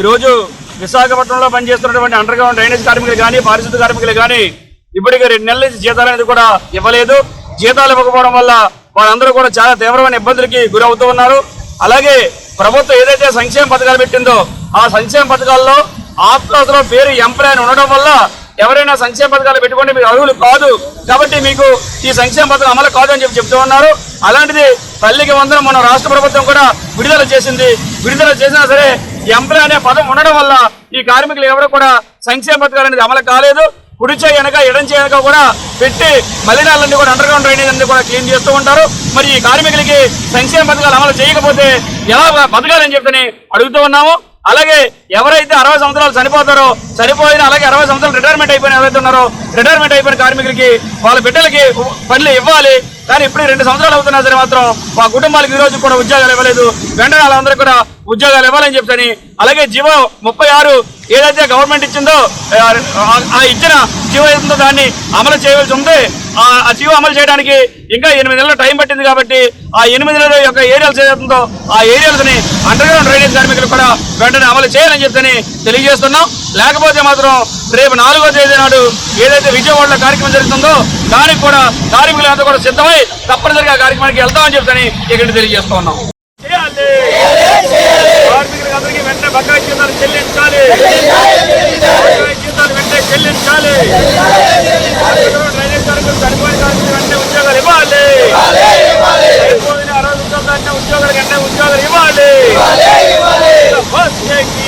ఈరోజు విశాఖపట్నంలో పనిచేస్తున్నటువంటి అండర్ గ్రౌండ్ డ్రైనేజ్ కార్మికులు కానీ పారిశుద్ధ కార్మికులు కానీ ఇప్పటికి రెండు నెలల నుంచి జీతాలు అనేది కూడా ఇవ్వలేదు. జీతాలు ఇవ్వకపోవడం వల్ల వాళ్ళందరూ కూడా చాలా తీవ్రమైన ఇబ్బందులకి గురవుతూ ఉన్నారు. అలాగే ప్రభుత్వం ఏదైతే సంక్షేమ పథకాలు పెట్టిందో ఆ సంక్షేమ పథకాల్లో ఆత్మహత్యలో పేరు ఎంప్లాయ్ ఉండడం వల్ల ఎవరైనా సంక్షేమ పథకాలు పెట్టుకుంటే మీరు అర్హులు కాదు. కాబట్టి మీకు ఈ సంక్షేమ పథకం అమలు కాదు అని చెప్పి చెప్తూ ఉన్నారు. అలాంటిది తల్లికి వందనం మన రాష్ట్ర ప్రభుత్వం కూడా విడుదల చేసింది. విడుదల చేసినా సరే ఎంప్లాయ్ అనే పదం ఉండడం వల్ల ఈ కార్మికులు ఎవరు కూడా సంక్షేమ పథకాలు అనేది అమలు కాలేదు. కుడి చేయి వెనక ఎడం వెనక కూడా పెట్టి మలినాలన్నీ కూడా అండర్ గ్రౌండ్ డ్రైనేజ్ అన్ని కూడా క్లీన్ చేస్తూ ఉంటారు. మరి ఈ కార్మికులకి సంక్షేమ పథకాలు అమలు చేయకపోతే ఎలా బతకాలని చెప్పని అడుగుతూ ఉన్నాము. అలాగే ఎవరైతే అరవై సంవత్సరాలు చనిపోతారో చనిపోయిన అలాగే అరవై సంవత్సరాలు రిటైర్మెంట్ అయిపోయిన ఎవరైతే ఉన్నారో రిటైర్మెంట్ అయిపోయిన కార్మికులకి వాళ్ళ బిడ్డలకి పనులు ఇవ్వాలి. కానీ ఇప్పుడు రెండు సంవత్సరాలు అవుతున్నా సరే మాత్రం మా కుటుంబాలకు ఈ రోజు కూడా ఉద్యోగాలు ఇవ్వలేదు. వెంటనే వాళ్ళందరికీ కూడా ఉద్యోగాలు ఇవ్వాలని చెప్తాని అలాగే జీవో ముప్పై ఆరు ఏదైతే గవర్నమెంట్ ఇచ్చిందో ఆ- ఇచ్చిన జీవో ఏదో దాన్ని అమలు చేయవలసి ఉంది. ఆ ఆ జీవో అమలు చేయడానికి ఇంకా ఎనిమిది నెలలు టైం పట్టింది కాబట్టి ఆ ఎనిమిది నెలల యొక్క ఏరియాలు ఏదైతుందో ఆ ఏరియాలని అండర్ గ్రౌండ్ డ్రైనేజ్ కార్మికులు కూడా వెంటనే అమలు చేయాలని చెప్తని తెలియజేస్తున్నాం. లేకపోతే మాత్రం రేపు నాలుగో తేదీ నాడు ఏదైతే విజయవాడలో కార్యక్రమం జరుగుతుందో దానికి కూడా కార్మికులు అంతా కూడా సిద్ధమై తప్పనిసరిగా ఆ కార్యక్రమానికి వెళ్తామని చెప్తని ఇక్కడ తెలియజేస్తా ఉన్నాం. అందరికీ వెంటనే బకాయి జీతాలు చెల్లించాలి. జీతాలు వెంటనే చెల్లించాలి. first